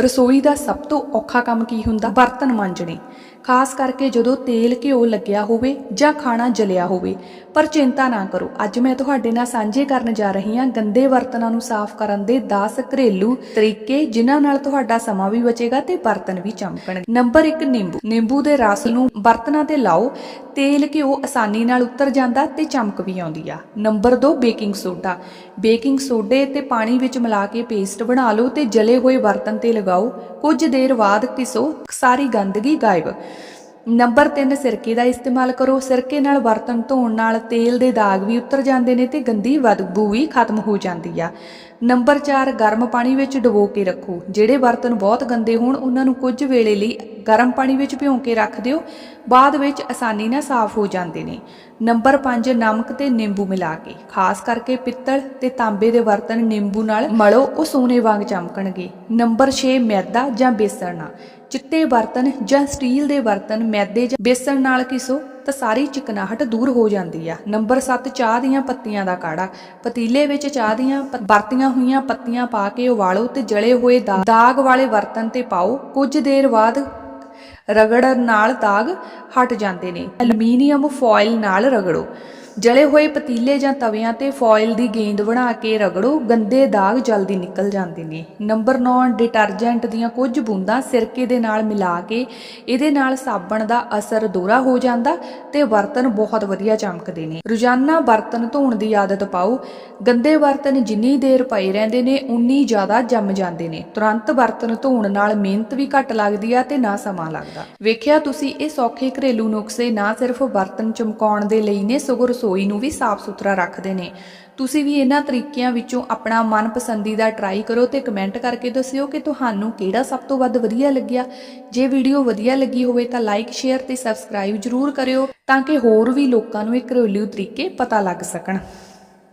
ਰਸੋਈ ਦਾ ਸਭ ਤੋਂ ਔਖਾ ਕੰਮ ਕੀ ਹੁੰਦਾ? ਬਰਤਨ ਮਾਂਜਣੇ। ਖਾਸ ਕਰਕੇ ਜਦੋਂ ਤੇਲ ਘਿਓ ਲੱਗਿਆ ਹੋਵੇ ਜਾਂ ਖਾਣਾ ਜਲਿਆ ਹੋਵੇ। ਪਰ ਚਿੰਤਾ ਨਾ ਕਰੋ, ਅੱਜ ਮੈਂ ਤੁਹਾਡੇ ਨਾਲ ਸਾਂਝੇ ਕਰਨ ਜਾ ਰਹੀ ਹਾਂ ਗੰਦੇ ਬਰਤਨਾਂ ਨੂੰ ਸਾਫ਼ ਕਰਨ ਦੇ 10 ਘਰੇਲੂ ਤਰੀਕੇ, ਜਿਨ੍ਹਾਂ ਨਾਲ ਤੁਹਾਡਾ ਸਮਾਂ ਵੀ ਬਚੇਗਾ ਤੇ ਬਰਤਨ ਵੀ ਚਮਕਣਗੇ। ਨੰਬਰ 1 ਨਿੰਬੂ। ਨਿੰਬੂ ਦੇ ਰਸ ਨੂੰ ਬਰਤਨਾਂ ਤੇ ਲਾਓ, ਤੇਲ ਘਿਓ ਆਸਾਨੀ ਨਾਲ ਉਤਰ ਜਾਂਦਾ ਤੇ ਚਮਕ ਵੀ ਆਉਂਦੀ ਆ। Number 2 baking soda. ਬੇਕਿੰਗ ਸੋਡੇ ਤੇ ਪਾਣੀ ਵਿੱਚ ਮਿਲਾ ਕੇ ਪੇਸਟ ਬਣਾ ਲਓ ਤੇ ਜਲੇ ਹੋਏ ਬਰਤਨ ਤੇ ਲਗਾਓ। ਕੁਝ ਦੇਰ ਬਾਅਦ ਘਿਸੋ ਸਾਰੀ ਗੰਦਗੀ ਗਾਇਬ। ਨੰਬਰ 3 ਸਿਰਕੇ ਦਾ ਇਸਤੇਮਾਲ ਕਰੋ। ਸਿਰਕੇ ਨਾਲ ਬਰਤਨ ਧੋਣ ਨਾਲ ਤੇਲ ਦੇ ਦਾਗ ਵੀ ਉਤਰ ਜਾਂਦੇ ਨੇ ਤੇ ਗੰਦੀ ਬਦਬੂ ਵੀ ਖਤਮ ਹੋ ਜਾਂਦੀ ਆ। ਨੰਬਰ 4 ਗਰਮ ਪਾਣੀ ਵਿੱਚ ਡੁਬੋ ਕੇ ਰੱਖੋ। ਜਿਹੜੇ ਬਰਤਨ ਬਹੁਤ ਗੰਦੇ ਹੋਣ, ਉਹਨਾਂ ਨੂੰ ਕੁਝ ਵੇਲੇ ਲਈ ਗਰਮ ਪਾਣੀ ਵਿੱਚ ਭਿਉਂ ਕੇ ਰੱਖ ਦਿਓ। ਬਾਅਦ ਵਿੱਚ ਆਸਾਨੀ ਨਾਲ ਸਾਫ਼ ਹੋ ਜਾਂਦੇ ਨੇ। ਨੰਬਰ 5 ਨਮਕ ਤੇ ਨਿੰਬੂ ਮਿਲਾ ਕੇ। ਖਾਸ ਕਰਕੇ ਪਿੱਤਲ ਤੇ ਤਾਂਬੇ ਦੇ ਬਰਤਨ ਨਿੰਬੂ ਨਾਲ ਮਲੋ, ਉਹ ਸੋਨੇ ਵਾਂਗ ਚਮਕਣਗੇ। ਨੰਬਰ 6 ਮੈਦਾ ਜਾਂ ਬੇਸਣ ਨਾਲ। ਚਿੱਟੇ ਬਰਤਨ ਜਾਂ ਸਟੀਲ ਦੇ ਬਰਤਨ ਮੈਦੇ ਜਾਂ ਬੇਸਣ ਨਾਲ ਘਿਸੋ। ਤਾਂ ਸਾਰੀ ਚਿਕਨਾਹਟ ਦੂਰ ਹੋ ਜਾਂਦੀ ਆ। ਨੰਬਰ 7 ਚਾਹ ਦੀਆਂ ਪੱਤੀਆਂ ਦਾ ਕਾੜਾ। ਪਤੀਲੇ ਵਿੱਚ ਚਾਹ ਦੀਆਂ ਵਰਤੀਆਂ ਹੋਈਆਂ ਪੱਤੀਆਂ ਪਾ ਕੇ ਉਬਾਲੋ ਤੇ ਜਲੇ ਹੋਏ ਦਾ- ਦਾਗ ਵਾਲੇ ਬਰਤਨ ਤੇ ਪਾਓ। ਕੁਝ ਦੇਰ ਬਾਅਦ ਰਗੜਨ ਨਾਲ ਦਾਗ ਹਟ ਜਾਂਦੇ ਨੇ। ਐਲੂਮੀਨੀਅਮ ਫੋਇਲ ਨਾਲ ਰਗੜੋ। ਜਲੇ ਹੋਏ ਪਤੀਲੇ ਜਾਂ ਤਵਿਆਂ ਤੇ ਫੋਇਲ ਦੀ ਗੇਂਦ ਬਣਾ ਕੇ ਰਗੜੋ, ਗੰਦੇ ਦਾਗ ਜਲਦੀ ਨਿਕਲ ਜਾਂਦੇ ਨੇ। ਨੰਬਰ 9 ਡਿਟਰਜੈਂਟ ਦੀਆਂ ਕੁਝ ਬੂੰਦਾਂ ਸਿਰਕੇ ਦੇ ਨਾਲ ਮਿਲਾ ਕੇ ਇਹਦੇ ਨਾਲ ਸਾਬਣ ਦਾ ਅਸਰ ਦੋਹਰਾ ਹੋ ਜਾਂਦਾ ਤੇ ਬਰਤਨ ਬਹੁਤ ਵਧੀਆ ਚਮਕਦੇ ਨੇ। ਰੋਜ਼ਾਨਾ ਬਰਤਨ ਧੋਣ ਦੀ ਆਦਤ ਪਾਓ। ਗੰਦੇ ਬਰਤਨ ਜਿੰਨੀ ਦੇਰ ਪਏ ਰਹਿੰਦੇ ਨੇ, ਉਨੀ ਜ਼ਿਆਦਾ ਜੰਮ ਜਾਂਦੇ ਨੇ। ਤੁਰੰਤ ਬਰਤਨ ਧੋਣ ਨਾਲ ਮਿਹਨਤ ਵੀ ਘੱਟ ਲੱਗਦੀ ਆ ਤੇ ਨਾ ਸਮਾਂ ਲੱਗਦਾ। ਵੇਖਿਆ ਤੁਸੀਂ ਇਹ ਸੌਖੇ ਘਰੇਲੂ ਨੁਕਸੇ ਨਾ ਸਿਰਫ ਬਰਤਨ ਚਮਕਾਉਣ ਦੇ ਲਈ ਨੇ, ਸਗੋਂ ਰਸੋਈ ਨੂੰ ਵੀ ਸਾਫ਼ ਸੁਥਰਾ ਰੱਖਦੇ ਨੇ। ਤੁਸੀਂ ਵੀ ਇਹਨਾਂ ਤਰੀਕਿਆਂ ਵਿੱਚੋਂ ਆਪਣਾ ਮਨਪਸੰਦੀਦਾ ਟਰਾਈ ਕਰੋ ਤੇ ਕਮੈਂਟ ਕਰਕੇ ਦੱਸਿਓ ਕਿ ਤੁਹਾਨੂੰ ਕਿਹੜਾ ਸਭ ਤੋਂ ਵੱਧ ਵਧੀਆ ਲੱਗਿਆ। ਜੇ ਵੀਡੀਓ ਵਧੀਆ ਲੱਗੀ ਹੋਵੇ ਤਾਂ ਲਾਈਕ ਸ਼ੇਅਰ ਤੇ ਸਬਸਕ੍ਰਾਈਬ ਜਰੂਰ ਕਰਿਓ ਤਾਂ ਕਿ ਹੋਰ ਵੀ ਲੋਕਾਂ ਨੂੰ ਇਹ ਘਰੇਲੂ ਤਰੀਕੇ ਪਤਾ ਲੱਗ ਸਕਣ।